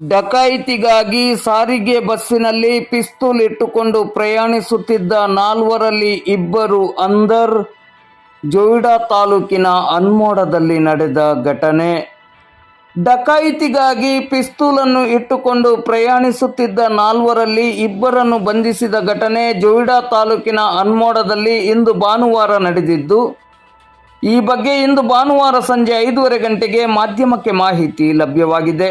ಡಕಾಯಿತಿಗಾಗಿ ಸಾರಿಗೆ ಬಸ್ಸಿನಲ್ಲಿ ಪಿಸ್ತೂಲ್ ಇಟ್ಟುಕೊಂಡು ಪ್ರಯಾಣಿಸುತ್ತಿದ್ದ ನಾಲ್ವರಲ್ಲಿ ಇಬ್ಬರು ಅಂದರ್ ಜೋಯಿಡಾ ತಾಲೂಕಿನ ಅನ್ಮೋಡದಲ್ಲಿ ನಡೆದ ಘಟನೆ. ಡಕಾಯಿತಿಗಾಗಿ ಪಿಸ್ತೂಲನ್ನು ಇಟ್ಟುಕೊಂಡು ಪ್ರಯಾಣಿಸುತ್ತಿದ್ದ ನಾಲ್ವರಲ್ಲಿ ಇಬ್ಬರನ್ನು ಬಂಧಿಸಿದ ಘಟನೆ ಜೋಯಿಡಾ ತಾಲೂಕಿನ ಅನ್ಮೋಡದಲ್ಲಿ ಇಂದು ಭಾನುವಾರ ನಡೆದಿದ್ದು, ಈ ಬಗ್ಗೆ ಇಂದು ಭಾನುವಾರ ಸಂಜೆ ಐದೂವರೆ ಗಂಟೆಗೆ ಮಾಧ್ಯಮಕ್ಕೆ ಮಾಹಿತಿ ಲಭ್ಯವಾಗಿದೆ.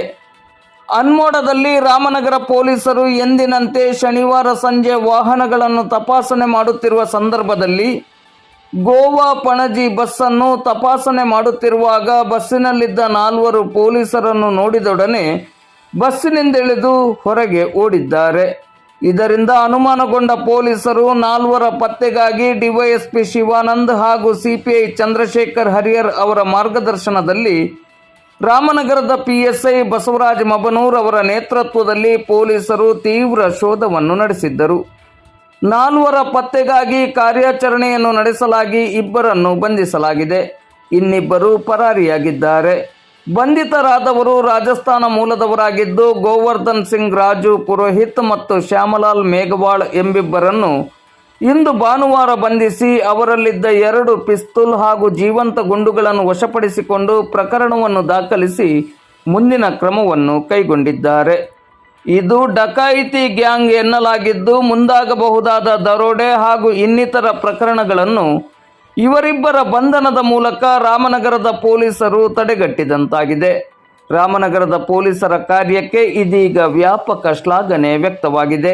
ಅನ್ಮೋಡದಲ್ಲಿ ರಾಮನಗರ ಪೊಲೀಸರು ಎಂದಿನಂತೆ ಶನಿವಾರ ಸಂಜೆ ವಾಹನಗಳನ್ನು ತಪಾಸಣೆ ಮಾಡುತ್ತಿರುವ ಸಂದರ್ಭದಲ್ಲಿ ಗೋವಾ ಪಣಜಿ ಬಸ್ಸನ್ನು ತಪಾಸಣೆ ಮಾಡುತ್ತಿರುವಾಗ ಬಸ್ಸಿನಲ್ಲಿದ್ದ ನಾಲ್ವರು ಪೊಲೀಸರನ್ನು ನೋಡಿದೊಡನೆ ಬಸ್ಸಿನಿಂದಿಳಿದು ಹೊರಗೆ ಓಡಿದ್ದಾರೆ. ಇದರಿಂದ ಅನುಮಾನಗೊಂಡ ಪೊಲೀಸರು ನಾಲ್ವರ ಪತ್ತೆಗಾಗಿ ಡಿವೈಎಸ್ಪಿ ಶಿವಾನಂದ್ ಹಾಗೂ ಸಿಪಿಐ ಚಂದ್ರಶೇಖರ್ ಹರಿಯರ್ ಅವರ ಮಾರ್ಗದರ್ಶನದಲ್ಲಿ ರಾಮನಗರದ ಪಿಎಸ್ಐ ಬಸವರಾಜ ಮಬನೂರ್ ಅವರ ನೇತೃತ್ವದಲ್ಲಿ ಪೊಲೀಸರು ತೀವ್ರ ಶೋಧವನ್ನು ನಡೆಸಿದ್ದರು. ನಾಲ್ವರ ಪತ್ತೆಗಾಗಿ ಕಾರ್ಯಾಚರಣೆಯನ್ನು ನಡೆಸಲಾಗಿ ಇಬ್ಬರನ್ನು ಬಂಧಿಸಲಾಗಿದೆ. ಇನ್ನಿಬ್ಬರು ಪರಾರಿಯಾಗಿದ್ದಾರೆ. ಬಂಧಿತರಾದವರು ರಾಜಸ್ಥಾನ ಮೂಲದವರಾಗಿದ್ದು ಗೋವರ್ಧನ್ ಸಿಂಗ್, ರಾಜು ಪುರೋಹಿತ್ ಮತ್ತು ಶ್ಯಾಮಲಾಲ್ ಮೇಘವಾಳ್ ಎಂಬಿಬ್ಬರನ್ನು ಇಂದು ಭಾನುವಾರ ಬಂಧಿಸಿ ಅವರಲ್ಲಿದ್ದ ಎರಡು ಪಿಸ್ತೂಲ್ ಹಾಗೂ ಜೀವಂತ ಗುಂಡುಗಳನ್ನು ವಶಪಡಿಸಿಕೊಂಡು ಪ್ರಕರಣವನ್ನು ದಾಖಲಿಸಿ ಮುಂದಿನ ಕ್ರಮವನ್ನು ಕೈಗೊಂಡಿದ್ದಾರೆ. ಇದು ಡಕಾಯಿತಿ ಗ್ಯಾಂಗ್ ಎನ್ನಲಾಗಿದ್ದು ಮುಂದಾಗಬಹುದಾದ ದರೋಡೆ ಹಾಗೂ ಇನ್ನಿತರ ಪ್ರಕರಣಗಳನ್ನು ಇವರಿಬ್ಬರ ಬಂಧನದ ಮೂಲಕ ರಾಮನಗರದ ಪೊಲೀಸರು ತಡೆಗಟ್ಟಿದಂತಾಗಿದೆ. ರಾಮನಗರದ ಪೊಲೀಸರ ಕಾರ್ಯಕ್ಕೆ ಇದೀಗ ವ್ಯಾಪಕ ಶ್ಲಾಘನೆ ವ್ಯಕ್ತವಾಗಿದೆ.